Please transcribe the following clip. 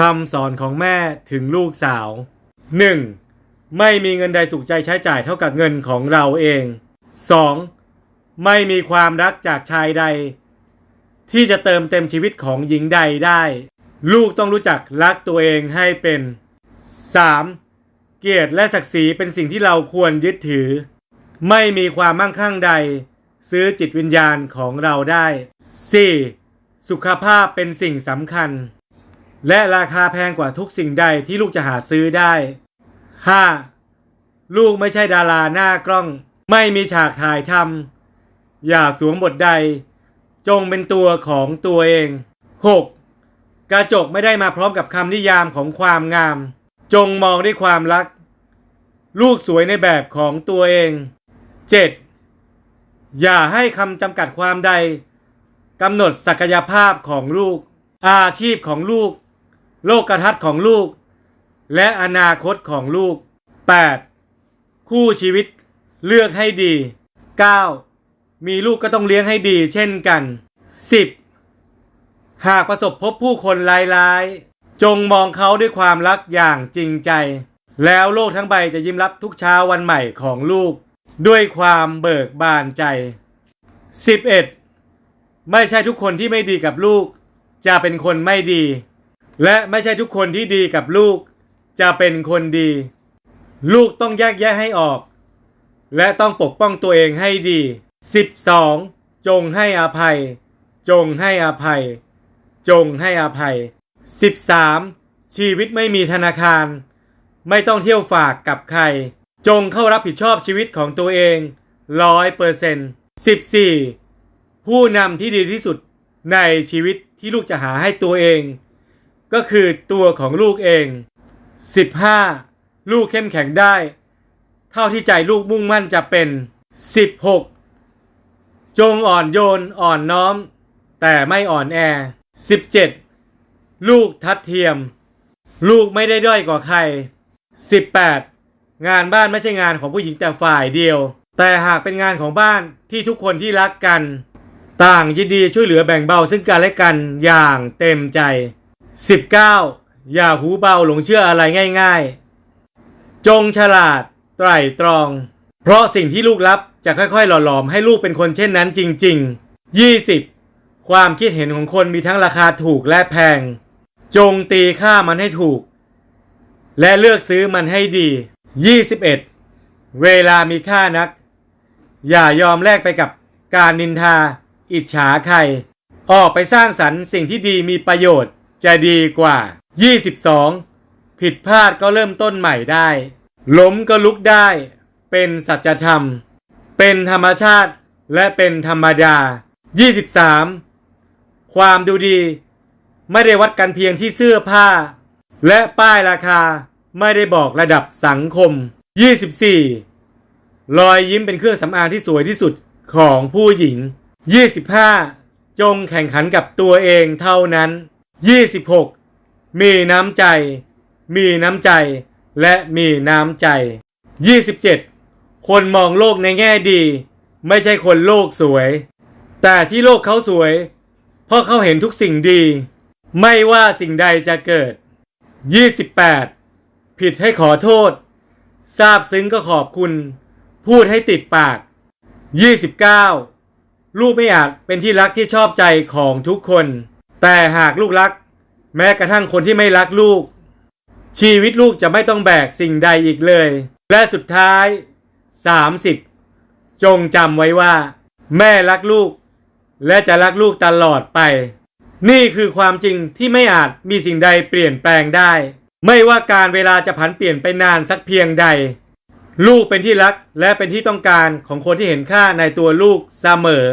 คำสอนของแม่ถึงลูกสาว 1. ไม่มีเงินใดสุขใจใช้จ่ายเท่ากับเงินของเราเอง 2. ไม่มีความรักจากชายใด ที่จะเติมเต็มชีวิตของหญิงใดได้ ลูกต้องรู้จักรักตัวเองให้เป็น 3. เกียรติและศักดิ์ศรีเป็นสิ่งที่เราควรยึดถือ ไม่มีความมั่งคั่งใด ซื้อจิตวิญญาณของเราได้ 4. สุขภาพเป็นสิ่งสำคัญ และราคาแพงกว่าทุกสิ่งใดที่ลูกจะหาซื้อได้ 5. ลูกไม่ใช่ดาราหน้ากล้อง ไม่มีฉากถ่ายทำอย่าสวมบทใด จงเป็นตัวของตัวเอง 6. กระจกไม่ได้มาพร้อมกับคำนิยามของความงาม จงมองด้วยความรัก ลูกสวยในแบบของตัวเอง 7. อย่าให้คำจำกัดความใดกำหนดศักยภาพของลูกอาชีพของลูก โลกทัศน์ของลูก และอนาคตของลูก 8. คู่ชีวิตเลือกให้ดี 9. มีลูกก็ต้องเลี้ยงให้ดีเช่นกัน 10. หากประสบพบผู้คนร้ายๆ จงมองเขาด้วยความรักอย่างจริงใจ แล้วโลกทั้งใบจะยิ้มรับทุกเช้าวันใหม่ของลูก ด้วยความเบิกบานใจ 11. ไม่ใช่ทุกคนที่ไม่ดีกับลูก จะเป็นคนไม่ดี และไม่ใช่ทุกคนที่ดีกับลูกจะเป็นคนดี ลูกต้องแยกแยะให้ออก และต้องปกป้องตัวเองให้ดี 12. จงให้อภัย จงให้อภัย จงให้อภัย 13. ชีวิตไม่มีธนาคาร ไม่ต้องเที่ยวฝากกับใคร จงเข้ารับผิดชอบชีวิตของตัวเองร้อยเปอร์เซ็นต์สิบสี่ผู้นำที่ดีที่สุดในชีวิตที่ลูกจะหาให้ตัวเอง ก็คือตัวของลูกเอง 15. ลูกเข้มแข็งได้ เท่าที่ใจลูกมุ่งมั่นจะเป็น 16. จงอ่อนโยนอ่อนน้อม แต่ไม่อ่อนแอ 17. ลูกทัดเทียม ลูกไม่ได้ด้อยกว่าใคร 18. งานบ้านไม่ใช่งานของผู้หญิงแต่ฝ่ายเดียว แต่หากเป็นงานของบ้านที่ทุกคนที่รักกัน ต่างยินดีช่วยเหลือแบ่งเบาซึ่งกันและกันอย่างเต็มใจ 19. อย่าหูเบาหลงเชื่ออะไรง่ายๆ จงฉลาด ไตร่ตรอง เพราะสิ่งที่ลูกรับจะค่อยๆ หล่อหลอมให้ลูกเป็นคนเช่นนั้นจริง ๆ 20. ความคิดเห็นของคนมีทั้งราคาถูกและแพง จงตีค่ามันให้ถูก และเลือกซื้อมันให้ดี 21. เวลามีค่านัก อย่ายอมแลกไปกับการนินทา อิจฉาใคร ออกไปสร้างสรรค์สิ่งที่ดีมีประโยชน์ จะดีกว่า 22. ผิดพลาดก็เริ่มต้นใหม่ได้ ล้มก็ลุกได้ เป็นสัจธรรม เป็นธรรมชาติและเป็นธรรมดา 23. ความดูดี ไม่ได้วัดกันเพียงที่เสื้อผ้า และป้ายราคาไม่ได้บอกระดับสังคม 24. รอยยิ้มเป็นเครื่องสำอางที่สวยที่สุดของผู้หญิง 25. จงแข่งขันกับตัวเองเท่านั้น 26. มีน้ำใจ มีน้ำใจ และมีน้ำใจ 27. คนมองโลกในแง่ดี ไม่ใช่คนโลกสวย แต่ที่โลกเขาสวย เพราะเขาเห็นทุกสิ่งดี ไม่ว่าสิ่งใดจะเกิด 28. ผิดให้ขอโทษ ทราบซึ้งก็ขอบคุณ พูดให้ติดปาก 29. ลูกไม่อาจเป็นที่รักที่ชอบใจของทุกคน แต่หากลูกรัก แม้กระทั่งคนที่ไม่รักลูก ชีวิตลูกจะไม่ต้องแบกสิ่งใดอีกเลย และสุดท้าย 30. จงจำไว้ว่า แม่รักลูก และจะรักลูกตลอดไป นี่คือความจริงที่ไม่อาจมีสิ่งใดเปลี่ยนแปลงได้ ไม่ว่าการเวลาจะผันเปลี่ยนไปนานสักเพียงใด ลูกเป็นที่รักและเป็นที่ต้องการของคนที่เห็นค่าในตัวลูกเสมอ